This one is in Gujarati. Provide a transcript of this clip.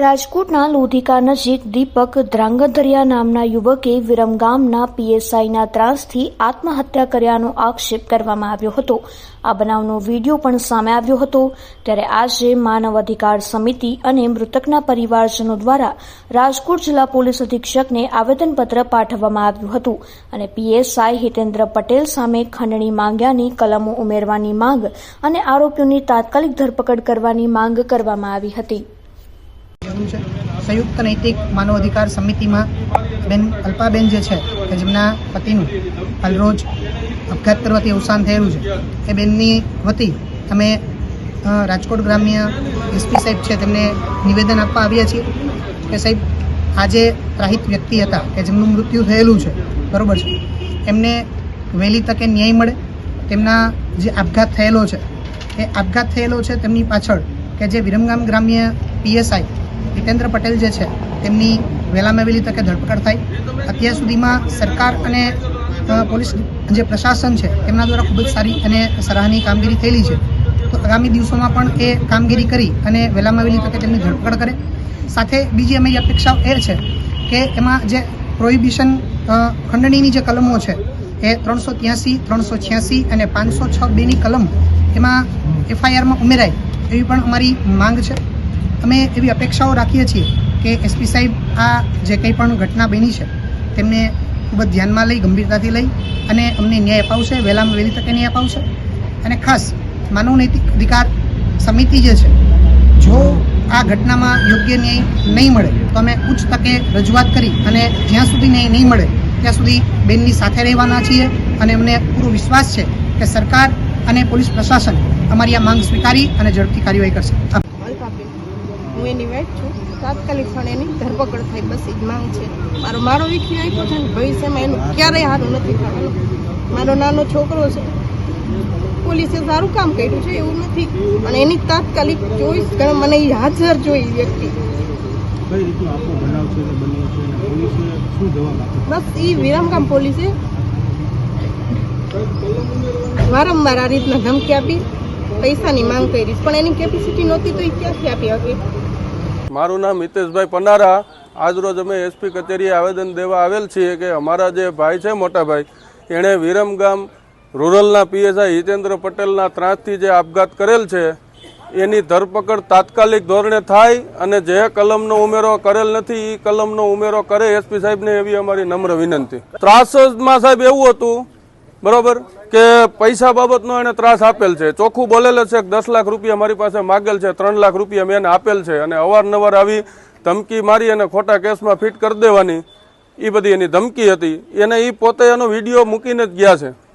રાજકોટના લોધિકા નજીક દીપક ધ્રાંગધરિયા નામના યુવકે વિરમગામના પીએસઆઈના ત્રાસથી આત્મહત્યા કર્યાનો આક્ષેપ કરવામાં આવ્યો હતો. આ બનાવનો વીડિયો પણ સામે આવ્યો હતો. ત્યારે આજે માનવ અધિકાર સમિતિ અને મૃતકના પરિવારજનો દ્વારા રાજકોટ જિલ્લા પોલીસ અધિક્ષકને આવેદનપત્ર પાઠવવામાં આવ્યું હતું અને પીએસઆઈ હિતેન્દ્ર પટેલ સામે ખંડણી માંગ્યાની કલમો ઉમેરવાની માંગ અને આરોપીઓની તાત્કાલિક ધરપકડ કરવાની માંગ કરવામાં આવી હતી. જરૂર છે. સંયુક્ત નૈતિક માનવ અધિકાર સમિતિમાં બેન અલ્પાબેન જે છે, કે જેમના પતિનું હલરોજ અપઘાત કરવાથી અવસાન થયેલું છે, એ બેનની વતી અમે રાજકોટ ગ્રામ્ય એસપી સાહેબ છે, તેમને નિવેદન આપવા આવ્યા છીએ કે સાહેબ, આજે ત્રાહિત વ્યક્તિ હતા કે જેમનું મૃત્યુ થયેલું છે, બરોબર છે? એમને વહેલી તકે ન્યાય મળે. તેમના જે આપઘાત થયેલો છે, એ આપઘાત થયેલો છે, તેમની પાછળ કે જે વિરમગામ ગ્રામ્ય પીએસઆઈ હિતેન્દ્ર પટેલ જે છે, તેમની વહેલામાં વહેલી તકે ધરપકડ થાય અત્યાર સુધીમાં સરકાર અને પોલીસ જે પ્રશાસન છે, તેમના દ્વારા ખૂબ જ સારી અને સરાહનીય કામગીરી થયેલી છે. તો આગામી દિવસોમાં પણ એ કામગીરી કરી અને વહેલામાં વહેલી તકે તેમની ધરપકડ કરે. સાથે બીજી અમારી અપેક્ષાઓ એ છે કે એમાં જે પ્રોહિબિશન ખંડણીની જે કલમો છે, એ ત્રણસો ત્યાંસી, ત્રણસો છ્યાસી અને પાંચસો છ બેની કલમ એમાં એફઆઈઆરમાં ઉમેરાય એવી પણ અમારી માંગ છે. અમે એવી અપેક્ષાઓ રાખીએ છીએ કે એસપી સાહેબ આ જે કંઈ પણ ઘટના બની છે, તેમને ખૂબ જ ધ્યાનમાં લઈ, ગંભીરતાથી લઈ અને અમને ન્યાય અપાવશે, વહેલામાં વહેલી તકે ન્યાય અપાવશે. અને ખાસ માનવ નૈતિક અધિકાર સમિતિ જે છે, જો આ ઘટનામાં યોગ્ય ન્યાય નહીં મળે, તો અમે ઉચ્ચ તકે રજૂઆત કરી અને જ્યાં સુધી ન્યાય નહીં મળે, ત્યાં સુધી બેનની સાથે રહેવાના છીએ. અને અમને પૂરો વિશ્વાસ છે કે સરકાર અને પોલીસ પ્રશાસન અમારી આ માંગ સ્વીકારી અને ઝડપથી કાર્યવાહી કરશે. એની વેટ છું. તાત્કાલિક પણ એની ધરપકડ થાય બસ એ જ માંગ છે. મારો મારો વિખી આપ્યો છે ને ભવિષ્યમાં એનું ક્યારેય સારું નથી થવાનું. મારો નાનો છોકરો છે. પોલીસે સારું કામ કર્યું છે એવું નથી. અને એની તાત્કાલિક ચોઈસ કરે મને એ હાજર જોઈ વ્યક્તિ. બસ એ વિરમગામ પોલીસે વારંવાર આ રીતના ધમકી આપી પૈસાની માંગ કરી. પણ એની કેપેસિટી નહોતી તો એ ક્યાંથી આપી શકે? મારું નામ હિતેશભાઈ પનારા. આજરોજ અમે એસપી કચેરીએ આવેદન દેવા આવેલ છીએ કે અમારા જે ભાઈ છે મોટાભાઈ, એણે વિરમગામ રૂરલના પીએસઆઈ હિતેન્દ્ર પટેલના ત્રાસથી જે આપઘાત કરેલ છે, એની ધરપકડ તાત્કાલિક ધોરણે થાય અને જે કલમનો ઉમેરો કરેલ નથી એ કલમનો ઉમેરો કરે એસપી સાહેબને એવી અમારી નમ્ર વિનંતી. ત્રાસમાં સાહેબ એવું હતું બરોબર? કે પૈસા બાબતનો એને ત્રાસ આપેલ છે. ચોખ્ખું બોલેલ છે કે દસ લાખ રૂપિયા મારી પાસે માગેલ છે, ત્રણ લાખ રૂપિયા મેં એને આપેલ છે અને અવારનવાર આવી ધમકી મારી અને ખોટા કેસમાં ફિટ કરી દેવાની. એ બધી એની ધમકી હતી. એને એ પોતે એનો વીડિયો મૂકીને જ ગયા છે.